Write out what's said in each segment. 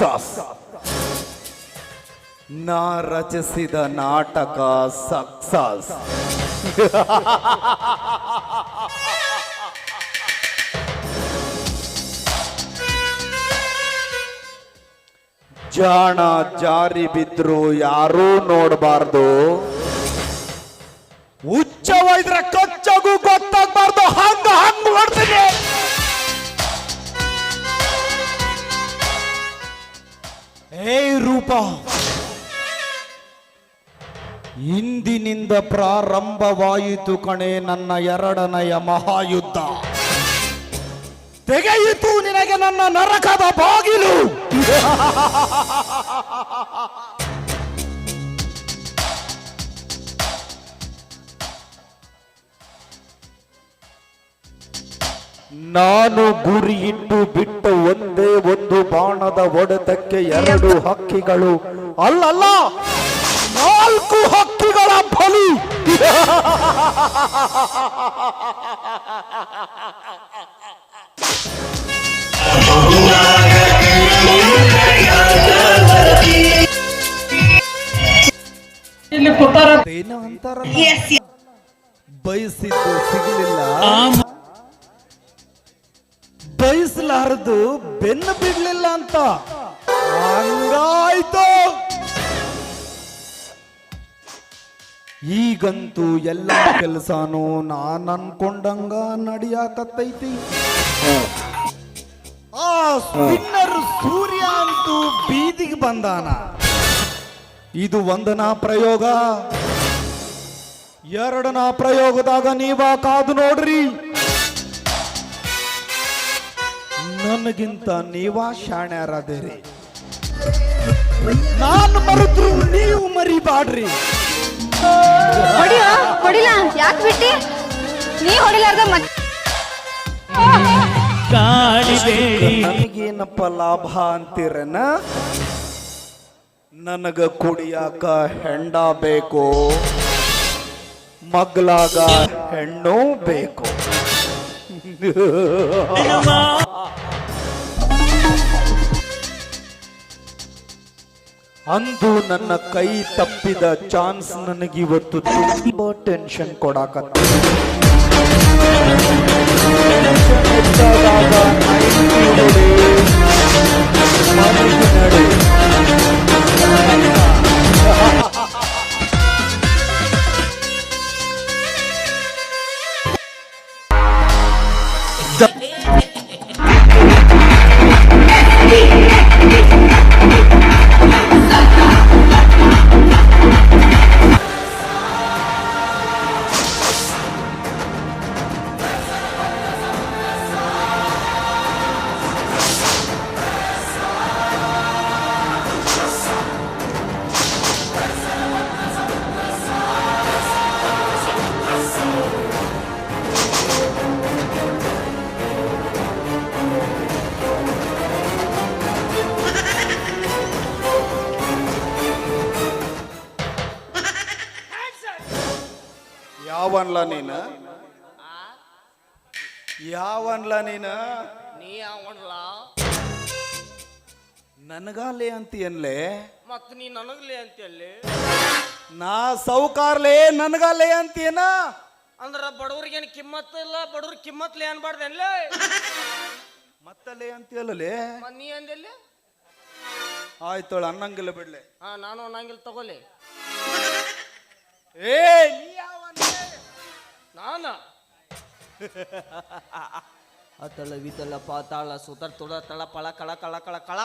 Success ನಾ ರಚಿಸಿದ ನಾಟಕ ಸಕ್ಸಸ್ ಜಾಣ ಜಾರಿ ಬಿದ್ರು ಯಾರೂ ನೋಡಬಾರ್ದು. ಉಚ್ಚವೈದ್ರೆ ಕಚ್ಚಗೂ ಗೊತ್ತಾಗಬಾರ್ದು. ಹಂಗ ಹಂಗ ಮಾಡ್ತೀನಿ. ಏ ರೂಪ. ಇಂದಿನಿಂದ ಪ್ರಾರಂಭವಾಯಿತು ಕಣೆ ನನ್ನ ಎರಡನೆಯ ಮಹಾಯುದ್ಧ. ತೆಗೆಯಿತು ನಿನಗೆ ನನ್ನ ನರಕದ ಬಾಗಿಲು. ನಾನು ಗುರಿ ಇಟ್ಟು ಬಿಟ್ಟ ಒಂದೇ ಒಂದು ಬಾಣದ ಒಡೆತಕ್ಕೆ ಎರಡು ಹಕ್ಕಿಗಳು. ಅಲ್ಲಲ್ಲ ನಾಲ್ಕು ಹಕ್ಕಿಗಳ ಬಲಿ ಏನು ಅಂತಾರಲ್ಲ. ಬಯಸಿದ್ದು ಸಿಗಲಿಲ್ಲ. ಬಯಸಲಾರದು ಬೆನ್ನು ಬಿಡ್ಲಿಲ್ಲ ಅಂತ. ಹಂಗಾಯ್ತು. ಈಗಂತೂ ಎಲ್ಲ ಕೆಲಸನೂ ನಾನ್ ಅನ್ಕೊಂಡಂಗ ನಡಿಯಾಕತ್ತೈತಿ. ಆ ಸ್ಪಿನ್ನರ್ ಸೂರ್ಯ ಅಂತೂ ಬೀದಿಗೆ ಬಂದಾನ. ಇದು ಒಂದನಾ ಪ್ರಯೋಗ. ಎರಡನ ಪ್ರಯೋಗದಾಗ ನೀವ ಕಾದು ನೋಡ್ರಿ. ನನಗಿಂತ ನೀವ ಶಾಣ್ಯಾರಾದೇರಿ? ನಾನು ಮರೆದ್ರು ನೀವು ಮರಿಬಾಡ್ರಿ ಹೊಡಿಯ? ಹೊಡಿಲ? ಯಾಕೆ ಬಿಟ್ಟಿ? ನೀ ಹೊಡಿಲಾರ್ದ ಮತ್ ನನಗೇನಪ್ಪ ಲಾಭ ಅಂತೀರನ? ನನಗ ಕುಡಿಯಾಕ ಹೆಂಡ ಬೇಕು. ಮಗ್ಲಾಗ ಹೆಣ್ಣು ಬೇಕು. ಅಂದು ನನ್ನ ಕೈ ತಪ್ಪಿದ ಚಾನ್ಸ್ ನನಗಿವತ್ತು ತುಂಬಾ ಟೆನ್ಷನ್ ಕೊಡಾಕತ್ತ ಹೆಚ್ಚಾದಾಗ 90 ನಡೆ. ಯಾವನ್ಲ ನೀನ? ನೀ ಅವನ್ಲ ನನಗಾಲೆ ಅಂತೀಯನ್ಲೆ? ಮತ್ ನೀ ನನಗ್ಲಿ ಅಂತಲ್ಲಿ ನಾ ಸೌಕಾರ್ಲೆ ನನಗಾಲೆ ಏನ ಅಂದ್ರ ಬಡವ್ರಿಗೇನು ಕಿಮ್ಮತ್ ಇಲ್ಲ ಬಡವ್ರ ಕಿಮ್ಮತ್ಲಿ ಅನ್ಬಾರ್ದೇನ್ಲೇ? ಮತ್ತಲೆ ಅಂತೀಯಲ್ಲೇ ಮತ್ ನೀ ಅಂದಲ್ಲಿ ಆಯ್ತೋಳ ಅನ್ನಂಗಿಲ್ಲ ಬಿಡ್ಲೆ. ಹಾ ನಾನು ಅನ್ನಂಗಿಲ್ಲ ತಗೋಲಿ ಏ ನೀ ಯಾವ ನಾನ? ಅತಳ ವಿತಲ ಪಾತಾಳ ಸುತರ್ ತುಳ ತಳ ಪಳ ಕಳ ಕಳ ಕಳ ಕಳ.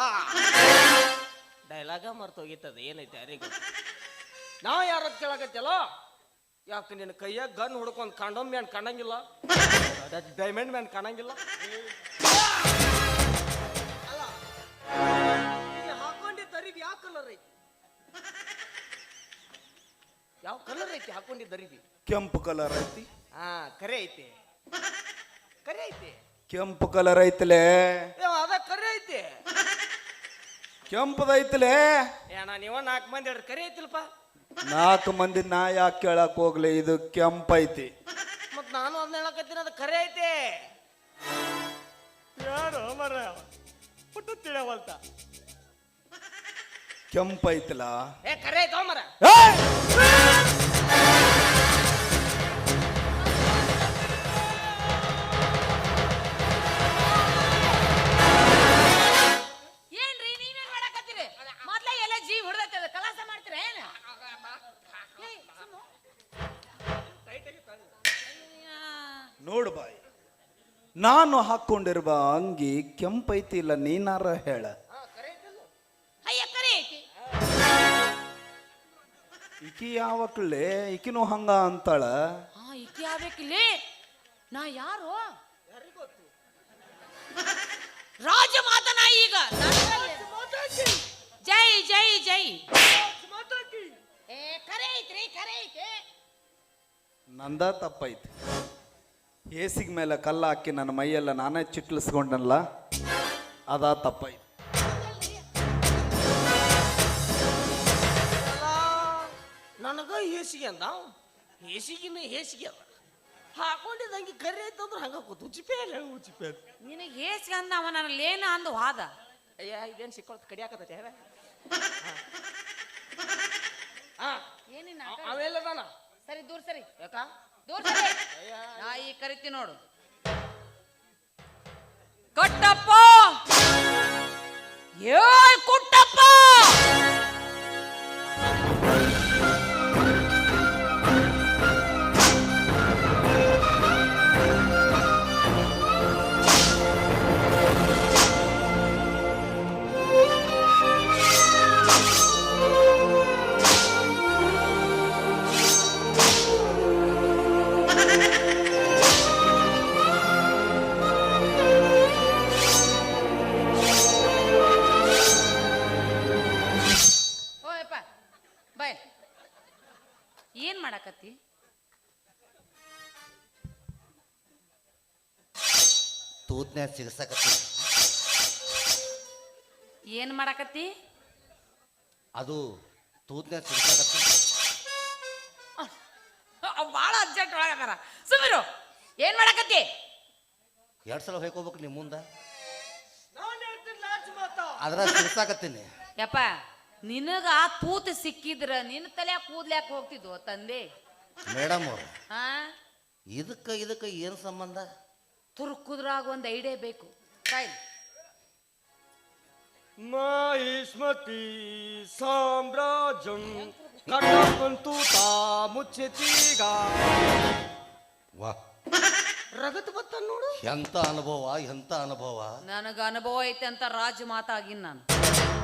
ಡೈಲಾಗ ಮರ್ತೋಗಿತ್ತದ ಏನೈತೆ ಯಾರಿಗೆ? ನಾ ಯಾರದ್ ಕೇಳಕತ್ತಲ್ಲ ಯಾಕೆ ನಿನ್ನ ಕೈಯಾಗ ಗನ್ ಹುಡ್ಕೊಂಡ್ ಕಂಡೋಮ್ ಮ್ಯಾನ್ ಕಾಣಂಗಿಲ್ಲ? ಡೈಮಂಡ್ ಮ್ಯಾನ್ ಕಾಣಂಗಿಲ್ಲ? ಅಲ್ಲ ನೀ ಹಾಕೊಂಡಿದ್ದ ಅರಿವಿ ಯಾವ ಕಲರ್ ಐತಿ? ಯಾವ ಕಲರ್ ಐತಿ ಹಾಕೊಂಡಿದ್ದ ಅರಿವಿ ಕೆಂಪು ಕಲರ್ ಐತಿ. ಹಾ ಕರೆ ಐತಿ. ಕರೆ ಐತಿ. ಕೆಂಪು ಕಲರ್ ಐತಲೇ? ಏ, ಅದ ಕರೆ ಐತಿ. ಕೆಂಪದೈತಲೇ ಏನ ನೀವ ನಾಲ್ಕು ಮಂದಿ ಎರಡು ಕರಿ ಐತಿಲ್ಪ. ನಾಲ್ಕು ಮಂದಿ ನಾ ಯಾಕೆ ಕೇಳಕ್ ಹೋಗ್ಲಿ? ಇದು ಕೆಂಪೈತಿ ಮತ್ ನಾನು ಅದನ್ನ ಹೇಳಕತ್ತೀನಿ ಅದು ಕರೆ ಐತಿ. ಯಾರು ಮರ? ಪುಟ್ಟು ತಿಳಿಯವಲ್ತ. ಕೆಂಪೈತಲ ಏ ಕರೆ ಐತೋ ಮರ. ನಾನು ಹಾಕೊಂಡಿರುವ ಅಂಗಿ ಕೆಂಪೈತಿ ಇಲ್ಲ ನೀನಾರ ಹೇಳ. ಅಯ್ಯ ಕರೆ ಐತಿ. ಈಕಿ ಯಾವಕ್ಲೆ? ಈಕಿನೂ ಹಂಗ ಅಂತಾಳ. ಆ ಇಕ್ಕಿ ಆಗ್ಬೇಕಿಲ್ಲಿ. ನಾ ಯಾರು? ರಾಜ ಮಾತನ ಈಗ. ನನ್ನಲ್ಲಿ. ಜೈ ಜೈ ಜೈ. ಏ ಕರೆ ಐತ್ರಿ ಕರೆ ಐತಿ. ನಂದ ತಪ್ಪೈತಿ. ಏಸಿಗೆ ಮೇಲೆ ಕಲ್ಲು ಹಾಕಿ ನನ್ನ ಮೈಯೆಲ್ಲ ನಾನೇ ಚಿಟ್ಲಿಸ್ಕೊಂಡನಲ್ಲ ಅದ ತಪ್ಪಾಯ್ತು. ನನಗ ಹೇಸಿಗೆ ಅಂದ? ಹೇಸಿಗಿನ ಹೇಸಿಗೆ ಅದ. ಹಾಕೊಂಡಿದ್ದಂಗೆ ಕರೆ ಐತಂದ್ರೆ ಹಂಗ ಕೂತು. ಉಚಿಪೆ ಅಲ್ಲ ಉಚಿಪೆ ನಿನಗೆ ಹೇಸಿಗೆ ಅಂದ ಅವ ನನ್ನ ಲೇನ ಅಂದು ಹಾದ? ಅಯ್ಯ ಇದೇನು ಸಿಕ್ಕೊಳ್ತ ಕಡಿಯಾಕತ್ತೈತೆ ಹೇಳ ಹಾ? ಏನಿನ ಅವೆಲ್ಲದಾನ ಸರಿ ದೂರ ಸರಿ. ಯಾಕ ದೂರ ಸರಿ ನಾ ಈ ಕರಿತಿ ನೋಡು. ಕಟ್ಟಪ್ಪ! ಏ ಕುಟ್ಟಪ್ಪ! ತೂತ್ನ್ಯಾಗ ಸಿಗಸಕತ್ತಿ. ಏನ್ ಮಾಡಕತ್ತಿ? ಅದು ತೂತ್ನ್ಯಾಗ ಸಿಗಸಕತ್ತಿ. ಭಾಳ ಅರ್ಜೆಂಟ್ ಒಳಗಾರ ಸುಮಿರು ಏನ್ ಮಾಡಕತ್ತಿ? ಎರಡು ಸಲ ಹೊಯ್ಕೋಬೇಕು ನಿಮ್ಮ ಮುಂದೆ. ಅದ್ರ ಸಿಗಸಾಕತ್ತೀನಿ. ಯಪ್ಪ ನಿನಗ ಆ ತೂತ್ ಸಿಕ್ಕಿದ್ರ ನಿನ್ನ ತಲೆ ಕೂದ್ಲ್ಯಾಕ ಹೋಗ್ತಿದ್ವು ತಂದೆ? ಮೇಡಮ್ ಅವ್ರು ಹಾ? ಇದಕ್ಕೆ ಇದಕ್ಕೆ ಏನು ಸಂಬಂಧ? ತುರ್ಕುದ್ರಾಗ ಒಂದು ಐಡಿಯಾ ಬೇಕು. ಕಾಯ್ ಮಹಿಷ್ಮತಿ ಸಾಮ್ರಾಜ್ಯಂ ಕಟ್ಟಂತೂ ತಾ ಮುಚ್ಚತೀಗ ವಾ. ರಗತ್ ಬತ್ತ ನೋಡು. ಎಂತ ಅನುಭವ ಎಂತ ಅನುಭವ? ನನಗ ಅನುಭವ ಐತೆ ಅಂತ ರಾಜ್ ಮಾತಾಗಿನ್ ನಾನು.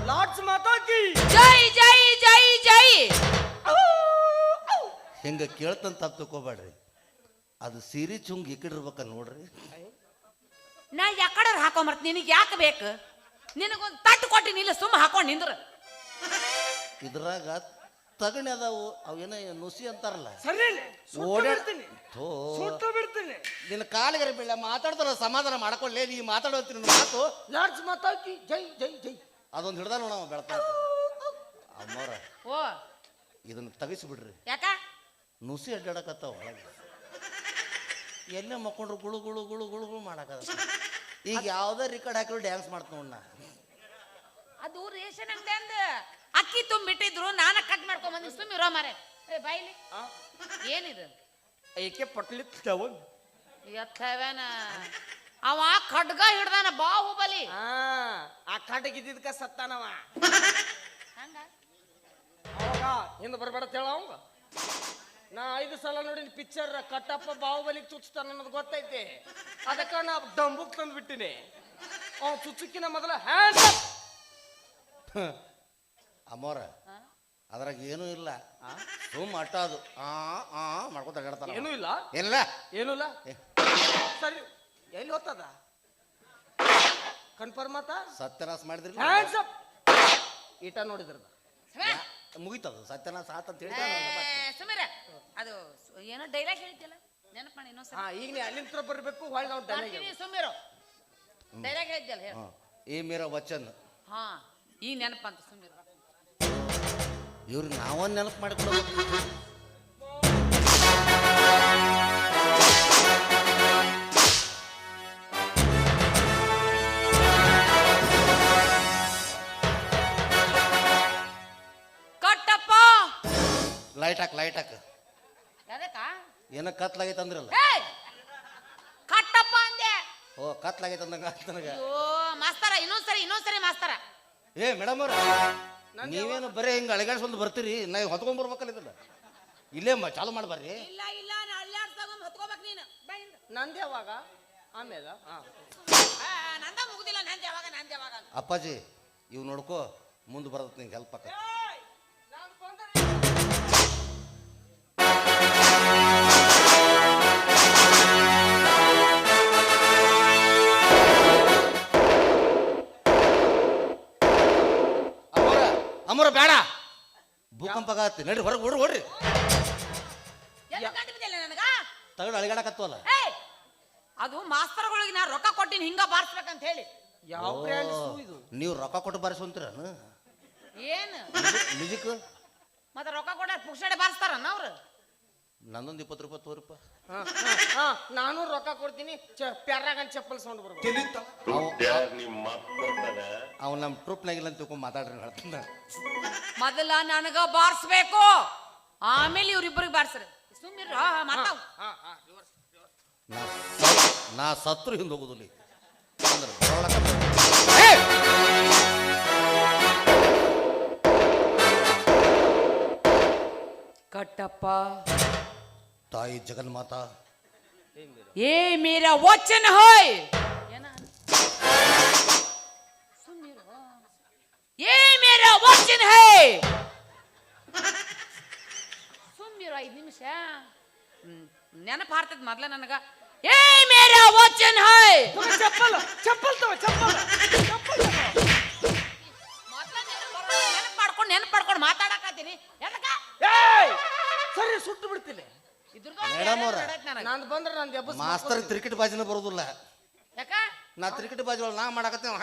ಲಾಡ್ಜ್ ಮಾತಾಗಿ ಜೈ ಜೈ ಜೈ ಜೈ. ಹಿಂಗೆ ಕೇಳ್ತಂತ ತಪ್ಪು ತಿಳ್ಕೊಬೇಡ್ರಿ ಅದು ಸೀರೆ ಚುಂಗ್ ಇಕ್ಕಿಡಿರ್ಬೇಕ ನೋಡ್ರಿ. ನಾ ಯಾಕಡೆ ಹಾಕೊಂಬರ್ತ? ನಿನಗ್ ಯಾಕೆ ಬೇಕು? ನಿನಗೊಂದು ತಟ್ಟು ಕೊಟ್ಟಿ ನಿಲ್ಲ ಸುಮ್ಮ ಹಾಕೊಂಡು ನಿಂದ್ರ. ಇದ್ರಾಗ ತಗಣಿ ಅದಾವು ಅವೇನ ನುಸಿ ಅಂತಾರಲ್ಲ. ಸರಿ ಓಡಾಡ್ ಬಿಡ್ತೀನಿ. ಥೋ. ಸುಟ್ಟು ಬಿಡ್ತೀನಿ. ನಿನ್ನ ಕಾಲಿಗರ ಬೀಳ ಮಾತಾಡ್ತಾರ ಸಮಾಧಾನ ಮಾಡ್ಕೊಳ್ಳೇ ನೀ ಮಾತಾಡೋತೀನಿ ಮಾತು. ಲಾಡ್ಜ್ ಮಾತಾಕಿ ಜೈ ಜೈ ಜೈ. ಅದೊಂದು ಹಿಡ್ದ ನೋಡವ ಬೆಳತ ಅಮ್ಮವ್ರ ಓ. ಇದನ್ನ ತೆಗಿಸ್ಬಿಡ್ರಿ. ಯಾಕ? ನುಸಿ ಅಡ್ಡಾಡಕತ್ತಾವ ಒಳಗೆ. ಎಲ್ಲೇ ಮಕ್ಕೊಂಡ್ರು ಗುಳು ಗುಳು ಗುಳು ಗುಳು ಗುಳು ಮಾಡಕತ್ತ. ಈಗ ಯಾವ್ದೇ ರಿಕಾರ್ಡ್ ಹಾಕಿದ್ರು ಡ್ಯಾನ್ಸ್ ಮಾಡ್ತ ನಾ. ಅದು ರೇಷನ್ ಅಂಗಡಿ ಅಕ್ಕಿ ತುಂಬಿಟ್ಟಿದ್ರು ನಾನು ಕಟ್ ಮಾಡ್ಕೊಂಡ್ ಬಂದಿನಿ. ಸುಮ್ಮ ಇರೋ ಮಾರೆ. ಏ ಬೈಲಿ ಏನಿದು? ಏಕೆ ಪಟ್ಲಿ ತಗೊಂಡ್ ಎತ್ತವೇನ ಅವ ಖಡ್ಗ ಹಿಡ್ದಾನ ಬಾಹುಬಲಿ. ಆ ಖಡ್ಗ ಇದ್ದಿದ್ಕ ಸತ್ತಾನವ ಹಂಗ? ಹಿಂದ ಹಿಂದೆ ಬರಬೇಡ ಹೇಳ ಅವಂಗ. ನಾ ಐದು ಸಲ ನೋಡಿನ ಪಿಕ್ಚರ್ ಕಟ್ಟಪ್ಪ ಬಾಹುಬಲಿಗೆ ಚುಚ್ತಾನ ಅನ್ನೋದು ಗೊತ್ತೈತಿ. ಅದಕ್ಕ ನಾ ಡಂಬುಕ್ ತಂದು ಬಿಟ್ಟಿನಿ ಅವ್ ಚುಚ್ಚುಕಿನ ಮೊದಲ ಹ್ಯಾಂಡ್ ಅಮ್ಮೋರ ಅದ್ರಾಗ ಏನೂ ಇಲ್ಲ. ಸುಮ್ ಅಟ್ಟ ಅದು. ಆ ಆ ಮಾಡ್ಕೊತ ಅಡ್ಡಾಡ್ತಾರ ಏನೂ ಇಲ್ಲ? ಏನಿಲ್ಲ? ಏನೂ ಇಲ್ಲ? ಸರಿ ಎಲ್ಲಿ ಹೋಗ್ತದ ಕನ್ಫರ್ಮ್ ಆತ ಸತ್ಯನಾಶ ಮಾಡಿದ್ರಿ ಹ್ಯಾಂಡ್ಸ್ ಅಪ್ ಈಟ ನೋಡಿದ್ರದ? ಮುಗಿತದು ಸತ್ಯನ ಸಾತ್ ಅಂತ ಹೇಳಿ ಸುಮ್ಮಿರ ಅದು ಏನೋ ಡೈಲಾಗ್ ಹೇಳ್ತಿಯಲ್ಲ ನೆನಪು ಮಾಡಿ ಇನ್ನೊಂದ್ಸಲ. ಹಾ ಈಗ ನೀ ಅಲ್ಲಿಂದ ಬರಬೇಕು ಹೊಳ್ಳಿ ಅವ್ನು ಬರ್ತೀನಿ ಸುಮ್ಮಿರು. ಡೈಲಾಗ್ ಹೇಳಿದ್ಯಲ್ಲ ಹೇಳು. ಈ ಮೇರ ವಚನ್. ಹಾ ಈ ನೆನಪಂತ ಸುಮ್ಮಿರು. ಇವ್ರು ನಾವೊಂದು ನೆನಪು ಮಾಡಿಕೊಡ್ಬೇಕು ಏನೋ ಕತ್ಲಾಗೈತೆ ಅಂದ್ರಲ್ಲ ಏಯ್! ಕಟ್ಟಪ್ಪ ಅಂದೆ. ಓ ಕತ್ಲಾಗೈತೆ ಅಂದಂಗ ಆಯ್ತು ನನಗೆ. ಓ ಮಾಸ್ತರ ಇನ್ನೊಂದ್ಸರಿ ಇನ್ನೊಂದ್ಸರಿ ಮಾಸ್ತರ. ಏ ಮೇಡಮ್ ಅವ್ರ ನೀವೇನು ಬರೀ ಹಿಂಗೆ ಅಳಗಾಡ್ಸ್ಕೊಂಡು ಬರ್ತೀರಿ? ನಾ ಹೊತ್ಕೊಂಡ್ ಬರ್ಬೇಕಲ್ಲ ಇದನ್ನ. ಇಲ್ಲೇ ಮ ಚಾಲು ಮಾಡ್ಬಾರ್ರಿ ಇಲ್ಲ ಇಲ್ಲ ನಾ ಅಲ್ಲಾಡ್ಸಾಗೊಂದು ಹೊತ್ಕೋಬೇಕು ನೀನು. ಬಾ ಹಿಂದೆ. ನಂದು ಯಾವಾಗ? ಆಮೇಲೆ? ಹಾ. ಆ, ನಂದ ಮುಗ್ದಿಲ್ಲ ನಂದು ಯಾವಾಗ ನಂದು ಯಾವಾಗ ಅಂತ. ಅಪ್ಪಾಜಿ ಇವ್ ನೋಡ್ಕೋ ಮುಂದೆ ಬರ್ತದೆ ನಿಂಗೆ ಹೆಲ್ಪ್ ಆಕ ಅಮ್ಮರ ಬೇಡ. ಭೂಕಂಪ ಆಗತ್ತೆ. ನಡ್ರಿ ಹೊರಗೆ ಓಡ್ರಿ ಓಡ್ರಿ. ತಗಡು ಅಳಿಗಾಡಕತ್ತವಲ್ಲ. ಏಯ್ ಅದು ಮಾಸ್ತರ್ಗಳಿಗೆ ನಾ ರೊಕ್ಕ ಕೊಟ್ಟಿನಿ ಹಿಂಗ ಬಾರಿಸ್ಬೇಕಂತ ಹೇಳಿ. ಯಾವ ಇದು? ನೀವು ರೊಕ್ಕ ಕೊಟ್ಟು ಬಾರಿಸುವಂತೀರ ಏನು? ಮ್ಯೂಸಿಕ್ ಮತ್ತೆ ರೊಕ್ಕ ಕೊಟ್ಟ ಪುಕ್ಷಡೆ ಬಾರಿಸ್ತಾರನ್ನ ಅವ್ರು? ನಂದೊಂದು ಇಪ್ಪತ್ತು ರೂಪಾಯಿ ತೋರಿಪ್ಪ. ನಾನು ರೊಕ್ಕ ಕೊಡ್ತೀನಿ. ಚ ಪ್ಯಾರಾಗನ್ ಚಪ್ಪಲ್ ಸೌಂಡ್ ಬರ್ಬೇಕು. ಅವ್ ಟ್ರೂಪ್ ನಾಗಿಲ್ಲ ಅಂತ ತಿಳ್ಕೊಂಡು ಮಾತಾಡ್ರಿ ಹೇಳ್ತೀನಿ. ಮೊದಲ ನನಗ ಬಾರಿಸ್ಬೇಕು. ಆಮೇಲೆ ಇವ್ರಿಬ್ಬರಿಗೆ ಬಾರಿಸ್ರಿ. ಸುಮ್ಮಿರ ಮಾತಾವ್ ಹಾ ಹಾ reverse. ನಾ ನಾ ಸತ್ರು ಹಿಂದೆ ಹೋಗುದಿಲ್ಲ ಅಂದ್ರೆ ಬರೋಳಕ ಕಟ್ಟಪ್ಪ. ತಾಯಿ ಜಗನ್ಮಾತಾ. ಏ ಮೇರ ವಚನ ಹೋಯ್. ಏ ಮೇರ ವಚನ ಹೈ ಸುಮ್ಮಿರ ಐದು ನಿಮಿಷ. ನೆನಪು ಹಾರ್ತದ ಮೊದ್ಲ ನನಗ. ಏ ಮೇರ ವಚನ ಹೈ ಚಪ್ಪಲ್ ಚಪ್ಪಲ್ ತಗೋ ಚಪ್ಪಲ್. ಚಪ್ಪಲ್ ನೆನಪು ಮಾಡ್ಕೊಂಡು ನೆನಪು ಮಾಡ್ಕೊಂಡು ಮಾತಾಡಕತ್ತೀನಿ ಎದಕ್ಕ? ಸರಿ ಸುಟ್ಟು ಬಿಡ್ತೀನಿ. ಮೇಡಮ್ ಅವ್ರ. ನಂದು ಬಂದ್ರೆ ನಂದು ಎಬ್ಬಸ್ ಮಾಸ್ತರ್ ಕ್ರಿಕೆಟ್ ಬಾಜಿನ ಬರೋದಿಲ್ಲ. ಯಾಕ? ನಾ ಕ್ರಿಕೆಟ್ ಬಾಜಿ ಒಳಗೆ ನಾ ಮಾಡಕತ್ತೇವ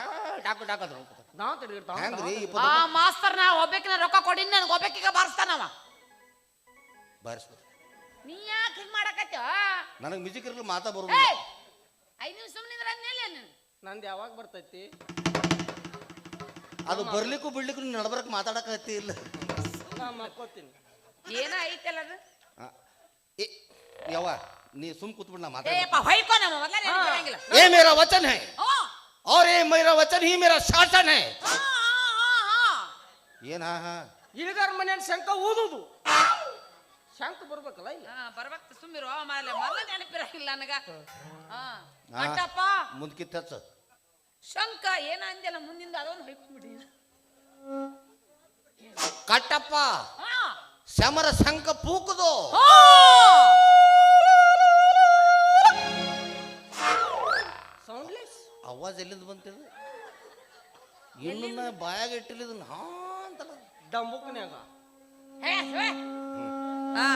ಡಾಕು ಡಾಕದ್ರು ನಾವು ತಿರುಗಿರ್ತಾವ ಹೆಂಗ್ರಿ ಆ ಮಾಸ್ತರ್ ನಾ ಒಬ್ಬಕಿನ ರೊಕ್ಕ ಕೊಡಿನ ನನಗೆ ಒಬ್ಬಕಿಗ ಬಾರಿಸ್ತಾನವ ಬಾರಿಸ್ಬೋದು. ನೀ ಯಾಕೆ ಹಿಂಗ್ ಮಾಡಕತ್ತ ನನಗೆ ಮ್ಯೂಸಿಕ್ ಇರಲಿ ಮಾತಾ ಬರೋದಿಲ್ಲ. ಏಯ್ ಐದು ನಿಮಿಷ ಸುಮ್ಮನಿದ್ರ ಅಂದ್ಮೇಲೆ ನೀನು. ನಂದು ಯಾವಾಗ ಬರ್ತೈತಿ? ಅದು ಬರ್ಲಿಕ್ಕೂ ಬಿಡ್ಲಿಕ್ಕೂ ನೀನು ಮಾತಾಡಕ್ ಹತ್ತಿ ಇಲ್ಲ. ನಾ ಮಾಡ್ಕೋತೀನಿ ಏನ ಐತಲ್ಲ ಅದು? ಏ ಯವ್ವ ನೀ ಸುಮ್ ಕೂತ್ಬಿಡ್ ನಾ ಮಾತಾಡ ಏಪ್ಪ ಹೊಯ್ಕೋ ನಮ್ಮ ಮೊದಲ ಕೇಳಂಗಿಲ್ಲ ये मेरा वचन है ಓ और ये मेरा वचन ही मेरा शासन है ಹಾ ಹಾ ಹಾ ಏನ್ ಹಾ ಹಾ ಇಳಿಗಾರ ಮನೆಯ ಶಂಕ ಊದುದು ಶಂಕ ಬರ್ಬೇಕಲ್ಲ ಇಲ್ಲ ಹಾ ಬರ್ಬೇಕು ಸುಮ್ಮಿರು ಆಮೇಲೆ ಮೊದಲ ನೆನಪಿರಂಗಿಲ್ಲ ನನಗ ಹಾ ಆ. ಅಟ್ಟಪ್ಪ ಮುಂದ್ಕಿತ್ತ ಹಚ್ಚ ಶಂಕ ಏನ ಅಂದ್ಯಲ್ಲ ಮುಂದಿಂದ ಅದೊಂದು ಹೊಯ್ಕೊಂಡ್ಬಿಡಿ ಕಟ್ಟಪ್ಪ ಹಾ ಶಮರ ಶಂಕ ಪೂಕುದು. ಅವಾಜ್ ಎಲ್ಲಿಂದ ಬಂತಿದು? ಇನ್ನು ಬಾಯಾಗ ಇಟ್ಟಿಲ್ಲ ಇದನ್ನ ಹಾ ಅಂತಲ್ಲ. ಡಂಬುಕ್ನ್ಯಾಗ ಹೇ ಹೇ. ಹಾ.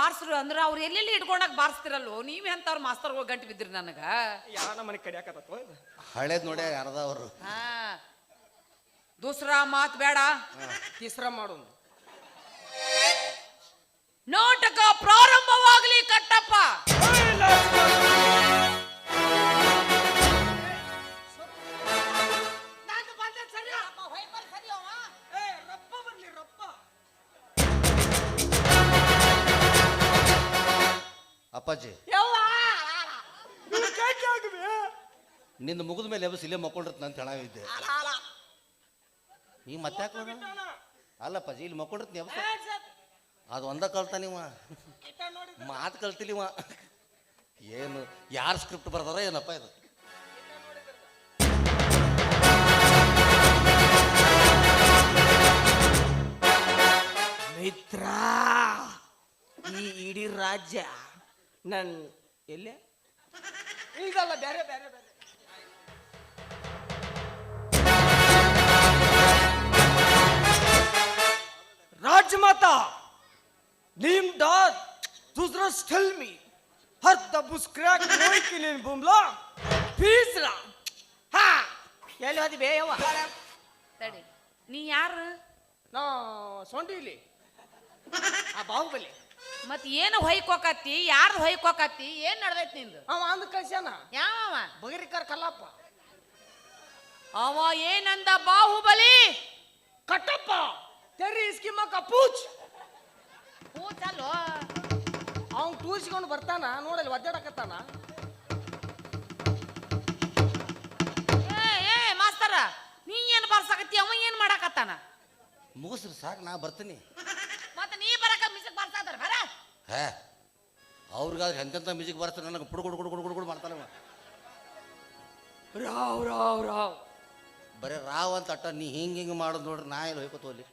ಬಾರ್ಸ್ರು ಅಂದ್ರೆ ಅವ್ರು ಎಲ್ಲೆಲ್ಲಿ ಇಟ್ಕೊಂಡಾಗ ಬಾರಿಸ್ತಿರಲ್ವೋ? ನೀವೇ ಅಂತವ್ರ ಮಾಸ್ತರ್ಗಳು ಗಂಟು ಬಿದ್ದಿರಿ ನನಗ? ಯಾರ ಕಡಿಯಾಕತ್ತೋ ಇದು? ಹಳೇದ್ ನೋಡಿ ಯಾರದ ಅವರು. ಹಾ. ದೂಸ್ರಾ ಮಾತ್ ಬೇಡ ತಿಸ್ರ ಮಾಡೋದು ನಾಟಕ ಪ್ರಾರಂಭವಾಗ್ಲಿ ಕಟ್ಟಪ್ಪ. ಅಪ್ಪಾಜಿ. ನಿನ್ನ ಮುಗಿದ ಮೇಲೆ ಎಬಸ್ ಇಲ್ಲೇ ಮಕ್ಕೊಂಡಿರ್ತ ಅಂತ ಇದ್ದೆ. ಈ ಮತ್ತೆ ಹಾಕೋಣ? ಅಲ್ಲಪ್ಪಾಜಿ ಇಲ್ಲಿ ಮಕ್ಕೊಂಡಿರ್ತ ಎಬಸ್ ಅದು ಒಂದ ಕಲ್ತಾನಿವ ಮಾತು ಕಲ್ತಿಲಿವ ಏನು ಯಾರು ಸ್ಕ್ರಿಪ್ಟ್ ಬರ್ದಾರ ಏನಪ್ಪ ಇದು? ಮಿತ್ರ ಈ ಇಡೀ ರಾಜ್ಯ ನನ್ ಎಲ್ಲೇ ಈಗಲ್ಲ ಬೇರೆ ಬೇರೆ ಬೇರೆ राजमाता नीमदार दूसरा स्टिल मी हर दबुस क्रैक कोई के लिए बुमला पीसरा हा ಎಲ್ಲಿ ಹೋದಿ ಬೇಯವ್ವ ತಡಿ ನೀ ಯಾರು ನಾ ಸೊಂಡಿಲಿ ಆ ಬಾಹುಬಲಿ ಮತ್ ಏನು ಹೊಯ್ಕೋಕತ್ತಿ? ಯಾರ್ದು ಹೊಯ್ಕೋಕತ್ತಿ? ಏನ್ ನಡ್ದೈತಿ ನಿಂದು? ಅವ ಅಂದ ಕಳ್ಸ್ಯಾನ? ಯಾವ ಬಗರಿಕರ್ ಕಲ್ಲಪ್ಪ. ಅವ ಏನಂದ ಬಾಹುಬಲಿ? ಕಟ್ಟಪ್ಪ. ತೆರಿ ಇಸ್ಕಿ ಮಕ್ಕ ಪೂಚ್. ಕೂತಲ್ಲೋ ಅವ್ನ್ ತೂಸ್ಕೊಂಡು ಬರ್ತಾನ ನೋಡಲ್ಲಿ ಒದ್ದಾಡಕತ್ತಾನ. ಏ ಏ ಮಾಸ್ತರ ನೀ ಏನ್ ಬರ್ಸಕತ್ತಿ? ಅವ ಏನ್ ಮಾಡಾಕತ್ತಾನ? ಮುಗಿಸ್ರಿ ಸಾಕ್ ನಾ ಬರ್ತೀನಿ ಮತ್ತೆ ನೀ ಬರಕ ಮಿಸಕ್ ಬರ್ಸಾತಾರ ಬರ ಹೇ ಅವ್ರಿಗಾದ್ರೆ ಎಂತೆಂಥ ಮ್ಯೂಸಿಕ್ ಬರ್ತಾರೆ ನನಗೆ ಪುಡು ಗುಡು ಗುಡು ಗುಡು ಗುಡು ಗುಡು ಮಾಡ್ತಾನೆ ರಾವ್ ರಾವ್ ರಾವ್. ಬರೀ ರಾವ್ ಅಂತ ಅಟ್ಟ ನೀ ಹಿಂಗೆ ಹಿಂಗೆ ಮಾಡೋದು ನೋಡ್ರಿ ನಾ ಎಲ್ಲಿ ಹೋಯ್ಕೋತ ಹೋಗ್ಲಿ